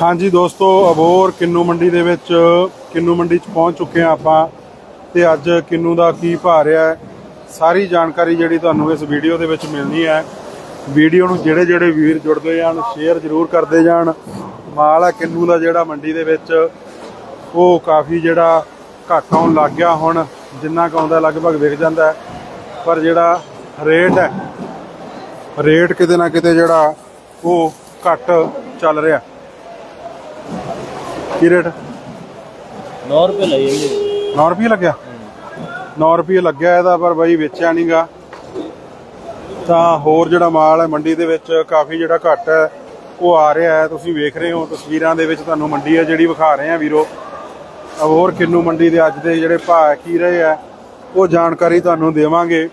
ਹਾਂਜੀ ਦੋਸਤੋ ਅਬੋਰ ਕਿੰਨੂ ਮੰਡੀ ਦੇ ਵਿੱਚ, ਕਿੰਨੂ ਮੰਡੀ 'ਚ ਪਹੁੰਚ ਚੁੱਕੇ ਹਾਂ ਆਪਾਂ ਤੇ ਅੱਜ ਕਿੰਨੂ ਦਾ ਕੀ ਭਾਅ ਰਿਹਾ ਸਾਰੀ ਜਾਣਕਾਰੀ ਜਿਹੜੀ ਤੁਹਾਨੂੰ ਇਸ ਵੀਡੀਓ ਦੇ ਵਿੱਚ ਮਿਲਣੀ ਹੈ। ਵੀਡੀਓ ਨੂੰ ਜਿਹੜੇ ਜਿਹੜੇ ਵੀਰ ਜੁੜਦੇ ਜਾਣ ਸ਼ੇਅਰ ਜ਼ਰੂਰ ਕਰਦੇ ਜਾਣ। ਮਾਲ ਹੈ ਕਿੰਨੂ ਦਾ ਜਿਹੜਾ ਮੰਡੀ ਦੇ ਵਿੱਚ, ਉਹ ਕਾਫੀ ਜਿਹੜਾ ਘੱਟ ਆਉਣ ਲੱਗ ਗਿਆ ਹੁਣ, ਜਿੰਨਾ ਕੁ ਆਉਂਦਾ ਲਗਭਗ ਵਿਕ ਜਾਂਦਾ ਪਰ ਜਿਹੜਾ ਰੇਟ ਹੈ ਰੇਟ ਕਿਤੇ ਨਾ ਕਿਤੇ ਜਿਹੜਾ ਉਹ ਘੱਟ ਚੱਲ ਰਿਹਾ। ਕੀ ਰੇਟ? 9 ਰੁਪਏ ਲਈ ਜਾਂਦੇ 9 ਰੁਪਏ ਲੱਗਿਆ? 9 ਰੁਪਏ ਲੱਗਿਆ ਇਹਦਾ ਪਰ ਬਾਈ ਵੇਚਿਆ ਨਹੀਂਗਾ ਤਾਂ ਹੋਰ ਜਿਹੜਾ ਮਾਲ ਹੈ ਮੰਡੀ ਦੇ ਵਿੱਚ ਕਾਫੀ ਜਿਹੜਾ ਘੱਟ ਹੈ ਉਹ ਆ ਰਿਹਾ ਹੈ। ਤੁਸੀਂ ਵੇਖ ਰਹੇ ਹੋ ਤਸਵੀਰਾਂ ਦੇ ਵਿੱਚ ਤੁਹਾਨੂੰ ਮੰਡੀ ਹੈ ਜਿਹੜੀ ਵਿਖਾ ਰਹੇ ਆ ਵੀਰੋ। ਹੋਰ ਕਿੰਨੂ ਮੰਡੀ ਦੇ ਅੱਜ ਦੇ ਜਿਹੜੇ ਭਾਅ ਕੀ ਰਹੇ ਆ ਉਹ ਜਾਣਕਾਰੀ ਤੁਹਾਨੂੰ ਦੇਵਾਂਗੇ।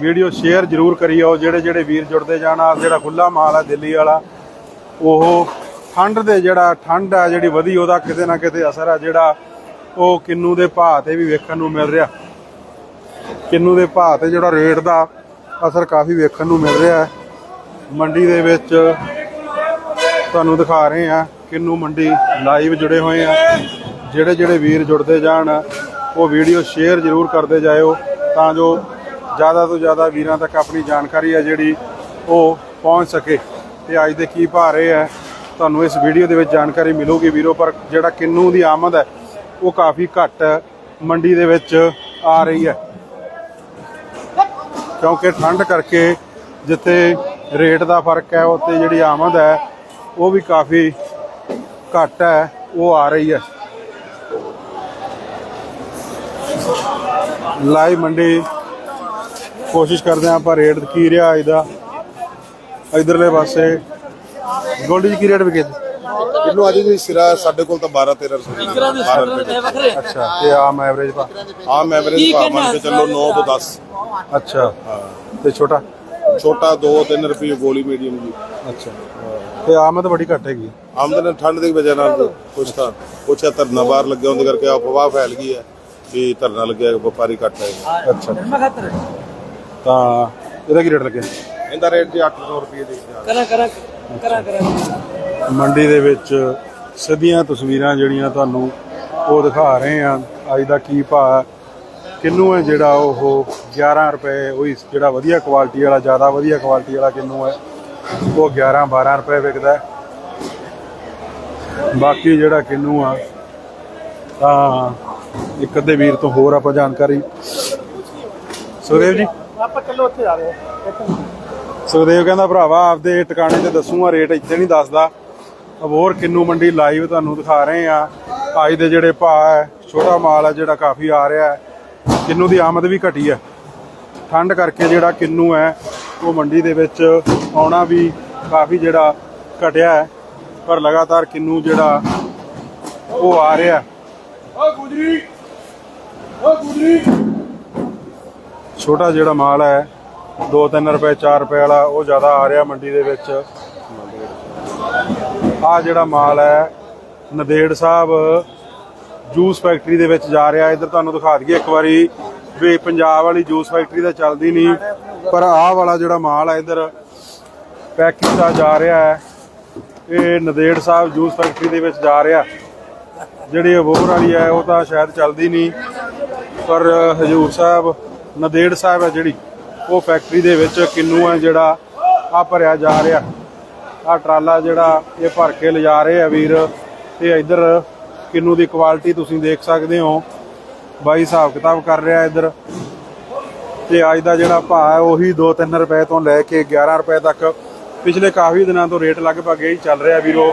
ਵੀਡੀਓ ਸ਼ੇਅਰ ਜ਼ਰੂਰ ਕਰਿਓ। ਜਿਹੜੇ ਜਿਹੜੇ ਵੀਰ ਜੁੜਦੇ ਜਾਣਾ ਜਿਹੜਾ ਖੁੱਲਾ ਮਾਲ ਹੈ ਦਿੱਲੀ ਵਾਲਾ ਉਹ ਠੰਡ ਦੇ ਜਿਹੜਾ ਠੰਡ ਆ ਜਿਹੜੀ ਵਧੀ, ਉਹਦਾ ਕਿਤੇ ਨਾ ਕਿਤੇ ਅਸਰ ਆ ਜਿਹੜਾ ਉਹ ਕਿੰਨੂ ਦੇ ਭਾਅ ਤੇ ਵੀ ਵੇਖਣ ਨੂੰ ਮਿਲ ਰਿਹਾ। ਕਿੰਨੂ ਦੇ ਭਾਅ ਤੇ ਜਿਹੜਾ ਰੇਟ ਦਾ ਅਸਰ ਕਾਫੀ ਵੇਖਣ ਨੂੰ ਮਿਲ ਰਿਹਾ ਹੈ। ਮੰਡੀ ਦੇ ਵਿੱਚ ਤੁਹਾਨੂੰ ਦਿਖਾ ਰਹੇ ਆ ਕਿੰਨੂ ਮੰਡੀ ਲਾਈਵ ਜੁੜੇ ਹੋਏ ਆ। ਜਿਹੜੇ ਜਿਹੜੇ ਵੀਰ ਜੁੜਦੇ ਜਾਣ, ਉਹ ਵੀਡੀਓ ਸ਼ੇਅਰ ਜ਼ਰੂਰ ਕਰਦੇ ਜਾਇਓ, ਤਾਂ ਜੋ ਜ਼ਿਆਦਾ ਤੋਂ ਜ਼ਿਆਦਾ ਵੀਰਾਂ ਤੱਕ ਆਪਣੀ ਜਾਣਕਾਰੀ ਹੈ ਜਿਹੜੀ ਉਹ ਪਹੁੰਚ ਸਕੇ। ਤੇ ਅੱਜ ਦੇ ਕੀ ਭਾਅ ਰਹੇ ਆ ਤੁਹਾਨੂੰ ਇਸ ਵੀਡੀਓ ਦੇ ਵਿੱਚ ਜਾਣਕਾਰੀ ਮਿਲੂਗੀ ਵੀਰੋ, ਪਰ ਜਿਹੜਾ ਕਿੰਨੂ ਦੀ ਆਮਦ ਹੈ, ਉਹ ਕਾਫੀ ਘੱਟ ਮੰਡੀ ਦੇ ਵਿੱਚ ਆ ਰਹੀ ਹੈ। ਕਿਉਂਕਿ ਠੰਡ ਕਰਕੇ ਜਿੱਥੇ ਰੇਟ ਦਾ ਫ਼ਰਕ ਹੈ, ਉੱਥੇ ਜਿਹੜੀ ਆਮਦ ਹੈ, ਉਹ ਵੀ ਕਾਫੀ ਘੱਟ ਹੈ, ਉਹ ਆ ਰਹੀ ਹੈ। ਲਾਈਵ ਮੰਡੀ ਕੋਸ਼ਿਸ਼ ਕਰਦੇ ਹਾਂ ਆਪਾਂ ਰੇਟ ਕੀ ਰਿਹਾ, ਇਹਦਾ, ਇਧਰਲੇ ਪਾਸੇ ਗੋਲਡੀ ਜੀ ਕੀ ਰੇਟ ਵਿਕੇ ਕਿਲੋ ਅੱਜ ਦੀ ਸਿਰਾ ਸਾਡੇ ਕੋਲ ਤਾਂ 12 13 ਰੁਪਏ ਦੇ। ਦੇ ਵੱਖਰੇ? ਅੱਛਾ ਤੇ ਆਮ ਐਵਰੇਜ ਪਾ ਆਮ ਐਵਰੇਜ ਭਾਅ ਮੰਨ ਕੇ ਚੱਲੋ 9 ਤੋਂ 10 ਅੱਛਾ ਤੇ ਛੋਟਾ? ਛੋਟਾ 2 3 ਰੁਪਏ ਗੋਲੀ ਮੀਡੀਅਮ ਜੀ। ਅੱਛਾ। ਤੇ ਆਮਦ ਬੜੀ ਘੱਟ ਹੈਗੀ। ਆਮਦਨ ਠੰਡ ਦੀ ਵਜ੍ਹਾ ਨਾਲ ਕੁਛ ਤਾਂ ਕੁਛ ਤਾਂ ਧਰਨਾ ਬਾਹਰ ਲੱਗਿਆ ਉਹਦੇ ਕਰਕੇ ਅਫਵਾਹ ਫੈਲ ਗਈ ਹੈ ਵੀ ਧਰਨਾ ਲੱਗਿਆ ਵਪਾਰੀ ਘੱਟ ਹੈ। ਅੱਛਾ। ਤਾਂ ਇਹਦਾ ਕੀ ਰੇਟ ਲੱਗਿਆ ਇਹਦਾ ਰੇਟ ਜੀ 800 ਰੁਪਏ ਦੇ। ਜਾ ਕਰਾਂ ਕਰਾਂ। ਕਰਾਂ ਕਰਾਂ। ਮੰਡੀ ਦੇ ਵਿੱਚ ਸਿੱਧੀਆਂ ਤਸਵੀਰਾਂ ਜਿਹੜੀਆਂ ਤੁਹਾਨੂੰ ਉਹ ਦਿਖਾ ਰਹੇ ਆ ਅੱਜ ਦਾ ਕੀ ਭਾਅ ਕਿੰਨੂ ਹੈ ਜਿਹੜਾ ਉਹ 11 ਰੁਪਏ? ਉਹੀ ਜਿਹੜਾ ਵਧੀਆ ਕੁਆਲਿਟੀ ਵਾਲਾ ਜ਼ਿਆਦਾ ਵਧੀਆ ਕੁਆਲਿਟੀ ਵਾਲਾ ਕਿੰਨੂ ਹੈ? ਉਹ 11 12 ਰੁਪਏ ਵਿਕਦਾ ਹੈ। ਬਾਕੀ ਜਿਹੜਾ ਕਿੰਨੂ ਆ ਤਾਂ ਇੱਕ ਅੱਧੇ ਵੀਰ ਤੋਂ ਹੋਰ ਆਪਾਂ ਜਾਣਕਾਰੀ। ਸੁਖਦੇਵ ਜੀ? ਆਪਾਂ ਕਿਲੋ ਉੱਥੇ ਜਾ ਰਹੇ ਸੁਖਦੇਵ ਕਹਿੰਦਾ ਭਰਾਵਾ ਆਪਦੇ ਟਿਕਾਣੇ ਤੇ ਦੱਸੂਗਾ ਰੇਟ ਇੱਥੇ ਨਹੀਂ ਦੱਸਦਾ। ਅਬੋਰ ਕਿੰਨੂ ਮੰਡੀ ਲਾਈਵ ਤੁਹਾਨੂੰ ਦਿਖਾ ਰਹੇ ਆ ਅੱਜ ਦੇ ਜਿਹੜੇ ਭਾਅ ਹੈ ਛੋਟਾ ਮਾਲ ਹੈ ਜਿਹੜਾ ਕਾਫੀ ਆ ਰਿਹਾ ਹੈ ਕਿੰਨੂ ਦੀ ਆਮਦ ਵੀ ਘਟੀ ਹੈ। ਠੰਡ ਕਰਕੇ ਜਿਹੜਾ ਕਿੰਨੂ ਹੈ ਉਹ ਮੰਡੀ ਦੇ ਵਿੱਚ ਆਉਣਾ ਵੀ ਕਾਫੀ ਜਿਹੜਾ ਘਟਿਆ ਹੈ। ਪਰ ਲਗਾਤਾਰ ਕਿੰਨੂ ਜਿਹੜਾ ਉਹ ਆ ਰਿਹਾ ਛੋਟਾ ਜਿਹੜਾ ਮਾਲ ਹੈ 2-3 ਰੁਪਏ 4 ਰੁਪਏ ਵਾਲਾ ਉਹ ਜ਼ਿਆਦਾ ਆ ਰਿਹਾ ਮੰਡੀ ਦੇ ਵਿੱਚ। ਆ ਜਿਹੜਾ ਮਾਲ ਹੈ, ਨਦੇੜ ਸਾਹਿਬ ਜੂਸ ਫੈਕਟਰੀ ਦੇ ਵਿੱਚ ਜਾ ਰਿਹਾ। ਇੱਧਰ ਤੁਹਾਨੂੰ ਦਿਖਾ ਦਈਏ ਇੱਕ ਵਾਰੀ। ਵੀ ਪੰਜਾਬ ਵਾਲੀ ਜੂਸ ਫੈਕਟਰੀ ਤਾਂ ਚੱਲਦੀ ਨਹੀਂ, ਪਰ ਆਹ ਵਾਲਾ ਜਿਹੜਾ ਮਾਲ ਹੈ ਇੱਧਰ ਪੈਕ ਕੀਤਾ ਜਾ ਰਿਹਾ ਹੈ। ਇਹ ਨਦੇੜ ਸਾਹਿਬ ਜੂਸ ਫੈਕਟਰੀ ਦੇ ਵਿੱਚ ਜਾ ਰਿਹਾ। ਜਿਹੜੀ ਅਬੋਰ ਵਾਲੀ ਹੈ, ਉਹ ਤਾਂ ਸ਼ਾਇਦ ਚੱਲਦੀ ਨਹੀਂ, ਪਰ ਹਜੂਰ ਸਾਹਿਬ, ਨਦੇੜ ਸਾਹਿਬ ਹੈ ਜਿਹੜੀ। ਉਹ ਫੈਕਟਰੀ ਦੇ ਵਿੱਚ ਕਿੰਨੂ ਹੈ ਜਿਹੜਾ ਆ ਭਰਿਆ ਜਾ ਰਿਹਾ। ਆ ਟਰਾਲਾ ਜਿਹੜਾ ਇਹ ਭਰ ਕੇ ਲਿਜਾ ਰਹੇ ਆ ਵੀਰ। ਤੇ ਇੱਧਰ ਕਿੰਨੂ ਦੀ ਕੁਆਲਿਟੀ ਤੁਸੀਂ ਦੇਖ ਸਕਦੇ ਹੋ। ਬਾਈ ਹਿਸਾਬ ਕਿਤਾਬ ਕਰ ਰਿਹਾ ਇੱਧਰ। ਤੇ ਅੱਜ ਦਾ ਜਿਹੜਾ ਭਾਅ ਹੈ ਉਹੀ 2-3 ਰੁਪਏ ਤੋਂ ਲੈ ਕੇ 11 ਰੁਪਏ ਤੱਕ। ਪਿਛਲੇ ਕਾਫੀ ਦਿਨਾਂ ਤੋਂ ਰੇਟ ਲਗਭਗ ਇਹੀ ਚੱਲ ਰਿਹਾ ਵੀਰੋ।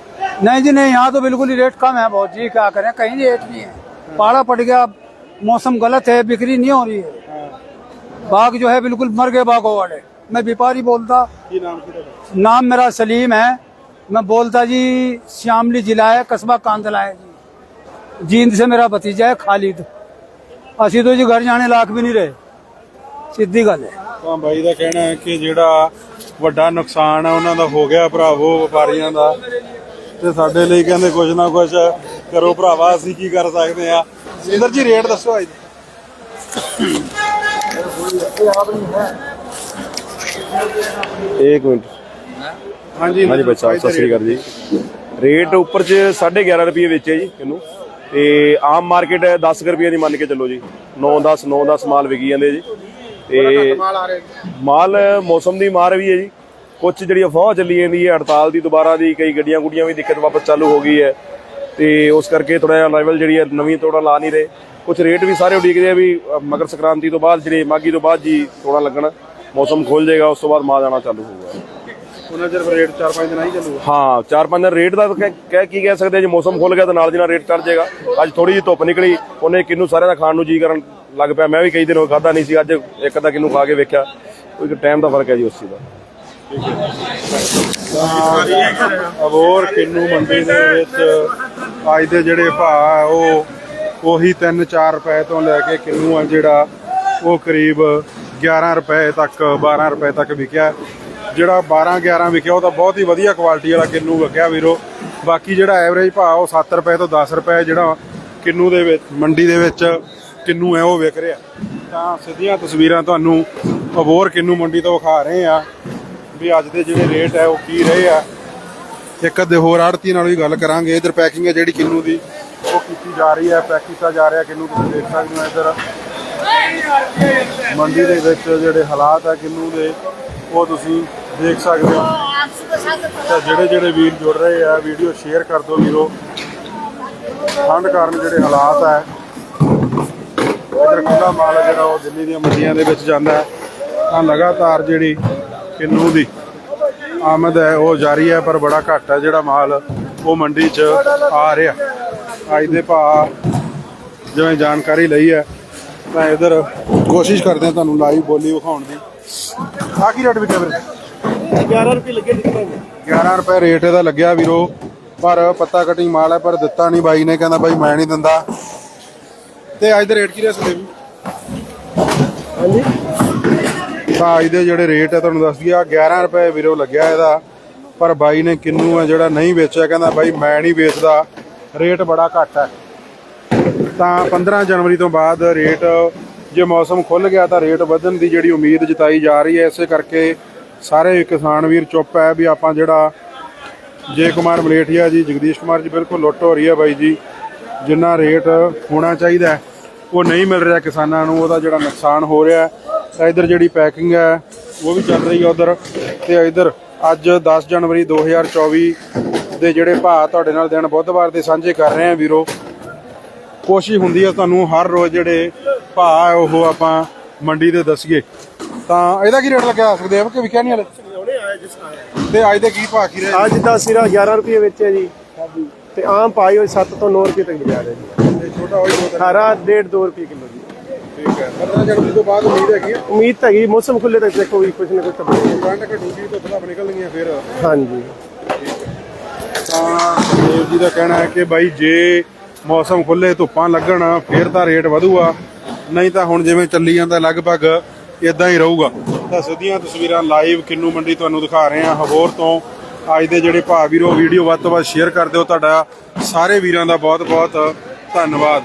नहीं जी नहीं यहाँ तो बिल्कुल ही रेट कम है बहुत जी क्या करें कहीं रेट नहीं है पाड़ा पड़ गया मौसम गलत है बिक्री नहीं हो रही है बाग जो है बिल्कुल मर गए बागों वाले मैं व्यापारी बोलता ਕੀ ਨਾਮ ਕੀ ਤੁਹਾਡਾ नाम मेरा सलीम है मैं बोलता जी श्यामली जिला है कस्बा कांदला है जी जींद से मेरा भतीजा है खालिद ਅਸੀਂ तो जी घर जाने लायक भी नहीं रहे सीधी गल है ਤਾਂ ਬਾਈ ਦਾ ਕਹਿਣਾ ਹੈ ਕਿ ਜਿਹੜਾ ਵੱਡਾ ਨੁਕਸਾਨ ਆ ਉਹਨਾਂ ਦਾ ਹੋ ਗਿਆ ਭਰਾਵੋ ਵਪਾਰੀਆਂ ਦਾ ਤੇ ਸਾਡੇ ਲਈ ਕਹਿੰਦੇ ਕੁਝ ਨਾ ਕੁਝ ਕਰੋ ਭਰਾਵਾ ਅਸੀਂ ਕੀ ਕਰ ਸਕਦੇ ਆ ਇੰਦਰ ਜੀ ਰੇਟ ਦੱਸੋ ਅੱਜ ਇੱਕ ਮਿੰਟ। ਹਾਂਜੀ ਹਾਂਜੀ ਸਾਹਿਬ ਸਤਿ ਸ੍ਰੀ ਅਕਾਲ ਜੀ। ਰੇਟ ਉੱਪਰ ਚ 11.5 ਰੁਪਏ ਵੇਚਿਆ ਜੀ ਇਹਨੂੰ। ਤੇ ਆਮ ਮਾਰਕੀਟ 10 ਰੁਪਏ ਦੀ ਮੰਨ ਕੇ ਚੱਲੋ ਜੀ। 9 10 9 10 ਮਾਲ ਵਿਕੀ ਜਾਂਦੇ ਜੀ। ਤੇ ਮਾਲ ਮੌਸਮ ਦੀ ਮਾਰ ਵੀ ਹੈ ਜੀ। ਕੁਝ ਜਿਹੜੀ ਅਫਵਾਹ ਚੱਲੀ ਜਾਂਦੀ ਹੈ ਹੜਤਾਲ ਦੀ ਦੁਬਾਰਾ ਦੀ ਕਈ ਗੱਡੀਆਂ ਗੁੱਡੀਆਂ ਵੀ ਦਿੱਕਤ ਵਾਪਸ ਚਾਲੂ ਹੋ ਗਈ ਹੈ। ਤੇ ਉਸ ਕਰਕੇ ਥੋੜਾ ਜਿਹਾ ਲੈਵਲ ਜਿਹੜੀ ਹੈ ਨਵੀਂ ਤੋੜਾ ਲਾ ਨਹੀਂ ਰਹੇ। ਕੁਝ ਰੇਟ ਵੀ ਸਾਰੇ ਉਡੀਕਦੇ ਆ ਵੀ ਅ, ਮਕਰ ਸੰਕ੍ਰਾਂਤੀ ਤੋਂ ਬਾਅਦ ਜਿਹੜੇ ਮਾਗੀ ਤੋਂ ਬਾਅਦ ਜੀ ਤੋੜਾ ਲੱਗਣਾ ਮੌਸਮ ਖੁੱਲ ਜਾਏਗਾ ਉਸ ਤੋਂ ਬਾਅਦ ਮਾਲ ਆਣਾ ਚਾਲੂ ਹੋਊਗਾ। ਉਹਨਾਂ ਚਿਰ ਰੇਟ 4-5 ਦਿਨ ਆਈ ਚੱਲੂਗਾ। ਹਾਂ ਚਾਰ ਪੰਜ ਦਿਨ ਰੇਟ ਦਾ ਕਹਿ ਕੀ ਕਹਿ ਸਕਦੇ ਜੇ ਮੌਸਮ ਖੁੱਲ ਗਿਆ ਤਾਂ ਨਾਲ ਦੀ ਨਾਲ ਰੇਟ ਚੜ ਜਾਏਗਾ। ਅੱਜ ਥੋੜੀ ਜਿਹੀ ਧੁੱਪ ਨਿਕਲੀ ਉਹਨੇ ਕਿੰਨੂ ਸਾਰਿਆਂ ਦਾ ਖਾਣ ਨੂੰ ਜੀ ਕਰਨ ਲੱਗ ਪਿਆ। ਮੈਂ ਵੀ ਕਈ ਦਿਨ ਹੋ ਖਾਦਾ ਨਹੀਂ ਸੀ ਅੱਜ ਇੱਕ ਅੱਧਾ ਕਿੰਨੂ ਖਾ ਕੇ ਵੇਖਿਆ। ਕੋਈ ਟਾਈਮ ਦਾ ਫ਼ਰਕ ਹੈ ਜੀ ਉਸ ਚੀਜ਼ ਦਾ। ਤਾਂ ਅਬੋਰ ਕਿੰਨੂ ਮੰਡੀ ਦੇ ਵਿੱਚ ਅੱਜ ਦੇ ਜਿਹੜੇ ਭਾਅ ਉਹ ਉਹੀ 3-4 ਰੁਪਏ ਤੋਂ ਲੈ ਕੇ ਕਿੰਨੂ ਆ ਜਿਹੜਾ ਉਹ ਕਰੀਬ 11 ਰੁਪਏ ਤੱਕ 12 ਰੁਪਏ ਤੱਕ ਵਿਕਿਆ। ਜਿਹੜਾ 12-11 ਵਿਕਿਆ, ਉਹ ਤਾਂ ਬਹੁਤ ਹੀ ਵਧੀਆ ਕੁਆਲਿਟੀ ਵਾਲਾ ਕਿੰਨੂ ਵਿਕਿਆ ਵੀਰੋ। ਬਾਕੀ ਜਿਹੜਾ ਐਵਰੇਜ ਭਾਅ ਉਹ 7 ਰੁਪਏ ਤੋਂ 10 ਰੁਪਏ ਜਿਹੜਾ ਕਿੰਨੂ ਦੇ ਵਿੱਚ, ਮੰਡੀ ਦੇ ਵਿੱਚ ਕਿੰਨੂ ਹੈ, ਉਹ ਵਿਕ ਰਿਹਾ। ਤਾਂ ਸਿੱਧੀਆਂ ਤਸਵੀਰਾਂ ਤੁਹਾਨੂੰ ਅਬੋਰ ਕਿੰਨੂ ਮੰਡੀ ਤੋਂ ਵਿਖਾ ਰਹੇ ਆ ਵੀ ਅੱਜ ਦੇ ਜਿਹੜੇ ਰੇਟ ਹੈ ਉਹ ਕੀ ਰਹੇ ਆ। ਇੱਕ ਅੱਧੇ ਹੋਰ ਆੜਤੀ ਨਾਲ ਵੀ ਗੱਲ ਕਰਾਂਗੇ। ਇਧਰ ਪੈਕਿੰਗ ਹੈ ਜਿਹੜੀ ਕਿੰਨੂ ਦੀ। ਉਹ ਕੀਤੀ ਜਾ ਰਹੀ ਹੈ ਪੈਕ ਕੀਤਾ ਜਾ ਰਿਹਾ, ਕਿੰਨੂ ਤੁਸੀਂ ਦੇਖ ਸਕਦੇ ਹੋ ਇਧਰ। ਮੰਡੀ ਦੇ ਵਿੱਚ ਜਿਹੜੇ ਹਾਲਾਤ ਹੈ ਕਿੰਨੂ ਦੇ, ਉਹ ਤੁਸੀਂ ਦੇਖ ਸਕਦੇ ਹੋ। ਤਾਂ ਜਿਹੜੇ ਜਿਹੜੇ ਵੀਰ ਜੁੜ ਰਹੇ ਆ ਵੀਡੀਓ ਸ਼ੇਅਰ ਕਰ ਦਿਓ ਵੀਰੋ। ਠੰਡ ਕਾਰਨ ਜਿਹੜੇ ਹਾਲਾਤ ਹੈ, ਇਧਰ ਖੁੱਲਾ ਮਾਲ ਹੈ ਜਿਹੜਾ ਉਹ ਦਿੱਲੀ ਦੀਆਂ ਮੰਡੀਆਂ ਦੇ ਵਿੱਚ ਜਾਂਦਾ ਹੈ। ਤਾਂ ਲਗਾਤਾਰ ਜਿਹੜੀ ਕਿੰਨੂ ਦੀ ਆਮਦ ਹੈ ਉਹ ਜਾਰੀ ਹੈ ਪਰ ਬੜਾ ਘੱਟ ਹੈ ਜਿਹੜਾ ਮਾਲ ਉਹ ਮੰਡੀ 'ਚ ਆ ਰਿਹਾ। ਅੱਜ ਦੇ ਭਾਅ ਜਿਵੇਂ ਜਾਣਕਾਰੀ ਲਈ ਹੈ ਤਾਂ ਇਧਰ ਕੋਸ਼ਿਸ਼ ਕਰਦੇ ਹਾਂ ਤੁਹਾਨੂੰ ਲਾਈਵ ਬੋਲੀ ਵਿਖਾਉਣ ਦੀ। ਆ ਕੀ ਰੇਟ ਵਿਕਿਆ ਵੀਰੇ? 11 ਰੁਪਏ ਲੱਗੇ ਦਿੱਤੇ 11 ਰੁਪਏ ਰੇਟ ਇਹਦਾ ਲੱਗਿਆ ਵੀਰੋ ਪਰ ਪੱਤਾ ਕਟਿੰਗ ਮਾਲ ਹੈ ਪਰ ਦਿੱਤਾ ਨਹੀਂ। ਬਾਈ ਨੇ ਕਹਿੰਦਾ ਬਾਈ ਮੈਂ ਨਹੀਂ ਦਿੰਦਾ। ਤੇ ਅੱਜ ਦੇ ਰੇਟ ਕੀ ਰਿਹਾ ਸੰਦੀਪ ਹਾਂਜੀ। ਤਾਂ ਅੱਜ ਦੇ ਜਿਹੜੇ ਰੇਟ ਹੈ ਤੁਹਾਨੂੰ ਦੱਸ ਦਈਏ 11 ਰੁਪਏ ਵੀਰੋ ਲੱਗਿਆ ਇਹਦਾ। ਪਰ ਬਾਈ ਨੇ ਕਿੰਨੂ ਆ ਜਿਹੜਾ ਨਹੀਂ ਵੇਚਿਆ, ਕਹਿੰਦਾ ਬਾਈ ਮੈਂ ਨਹੀਂ ਵੇਚਦਾ, ਰੇਟ ਬੜਾ ਘੱਟ ਹੈ ਤਾਂ 15 ਜਨਵਰੀ ਤੋਂ ਬਾਅਦ ਰੇਟ ਜੇ ਮੌਸਮ ਖੁੱਲ ਗਿਆ ਤਾਂ ਰੇਟ ਵਧਣ ਦੀ ਜਿਹੜੀ ਉਮੀਦ ਜਤਾਈ ਜਾ ਰਹੀ ਹੈ, ਇਸੇ ਕਰਕੇ ਸਾਰੇ ਕਿਸਾਨ ਵੀਰ ਚੁੱਪ ਹੈ ਵੀ ਆਪਾਂ ਜਿਹੜਾ ਜੇ ਕੁਮਾਰ ਮਲੇਠੀਆ ਜੀ, ਜਗਦੀਸ਼ ਕੁਮਾਰ ਜੀ, ਬਿਲਕੁਲ ਲੁੱਟ ਹੋ ਰਹੀ ਹੈ ਬਾਈ ਜੀ, ਜਿੰਨਾ ਰੇਟ ਹੋਣਾ ਚਾਹੀਦਾ ਉਹ ਨਹੀਂ ਮਿਲ ਰਿਹਾ ਕਿਸਾਨਾਂ ਨੂੰ, ਉਹਦਾ ਜਿਹੜਾ ਨੁਕਸਾਨ ਹੋ ਰਿਹਾ ਇਧਰ ਜਿਹੜੀ ਪੈਕਿੰਗ ਹੈ ਉਹ ਵੀ ਚੱਲ ਰਹੀ ਹੈ ਉਧਰ। ਤੇ ਇਧਰ ਅੱਜ 10 ਜਨਵਰੀ 2024 ਦੇ ਜਿਹੜੇ ਭਾਅ ਤੁਹਾਡੇ ਨਾਲ ਦਿਨ ਬੁੱਧਵਾਰ ਦੇ ਸਾਂਝੇ ਕਰ ਰਹੇ ਹਾਂ ਵੀਰੋ ਕੋਸ਼ਿਸ਼ ਹੁੰਦੀ ਹੈ ਤੁਹਾਨੂੰ ਹਰ ਰੋਜ਼ ਜਿਹੜੇ ਭਾਅ ਹੈ ਉਹ ਆਪਾਂ ਮੰਡੀ ਦੇ ਦੱਸੀਏ। ਤਾਂ ਇਹਦਾ ਕੀ ਰੇਟ ਲੱਗਿਆ? ਸੁਖਦੇਵ ਕਿ ਵਿਕਿਆ ਨਹੀਂ ਹਲੇ? ਤੇ ਅੱਜ ਦੇ ਕੀ ਭਾਅ ਕੀ ਰਹੇ? ਅੱਜ ਦਾ ਸਿਰਾ 11 ਰੁਪਏ ਵਿੱਚ ਹੈ ਜੀ। ਤੇ ਆਮ ਪਾਈ ਹੋਈ 7 ਤੋਂ 9 ਰੁਪਏ ਤੱਕ ਜਾ ਰਿਹਾ ਜੀ। ਤੇ ਛੋਟਾ ਹੋਈ ਦੋ ਖਾਰਾ 1.5 2 ਰੁਪਏ ਠੀਕ ਹੈ। 15 ਜਨਵਰੀ ਤੋਂ ਬਾਅਦ ਉਮੀਦ ਹੈਗੀ ਹੈ ਉਮੀਦ ਤਾਂ ਹੈਗੀ ਮੌਸਮ ਖੁੱਲੇ ਤੱਕ ਦੇਖੋ ਵੀ ਕੁਝ ਨਾ ਕੁਝ ਤਾਂ ਬਣੇਗਾ। ਠੰਡ ਘਟੂਗੀ ਤਾਂ ਖਲਾਫ ਨਿਕਲਣਗੀਆਂ ਫਿਰ। ਹਾਂਜੀ। ਤਾਂ ਦੇਵ ਜੀ ਦਾ ਕਹਿਣਾ ਹੈ ਕਿ ਬਾਈ ਜੇ ਮੌਸਮ ਖੁੱਲੇ ਧੁੱਪਾਂ ਲੱਗਣ ਫਿਰ ਤਾਂ ਰੇਟ ਵਧੂਗਾ। ਨਹੀਂ ਤਾਂ ਹੁਣ ਜਿਵੇਂ ਚੱਲੀ ਜਾਂਦਾ ਲਗਭਗ ਇਦਾਂ ਹੀ ਰਹੂਗਾ। ਤਾਂ ਸਿੱਧੀਆਂ ਤਸਵੀਰਾਂ ਲਾਈਵ ਕਿੰਨੂ ਮੰਡੀ ਤੁਹਾਨੂੰ ਦਿਖਾ ਰਹੇ ਹਾਂ। ਹਬੋਰ ਤੋਂ ਅੱਜ ਦੇ ਜਿਹੜੇ ਭਾਅ ਵੀਰੋ ਵੀਡੀਓ ਵੱਧ ਤੋਂ ਵੱਧ ਸ਼ੇਅਰ ਕਰ ਦਿਓ। ਤੁਹਾਡਾ ਸਾਰੇ ਵੀਰਾਂ ਦਾ ਬਹੁਤ ਬਹੁਤ ਧੰਨਵਾਦ।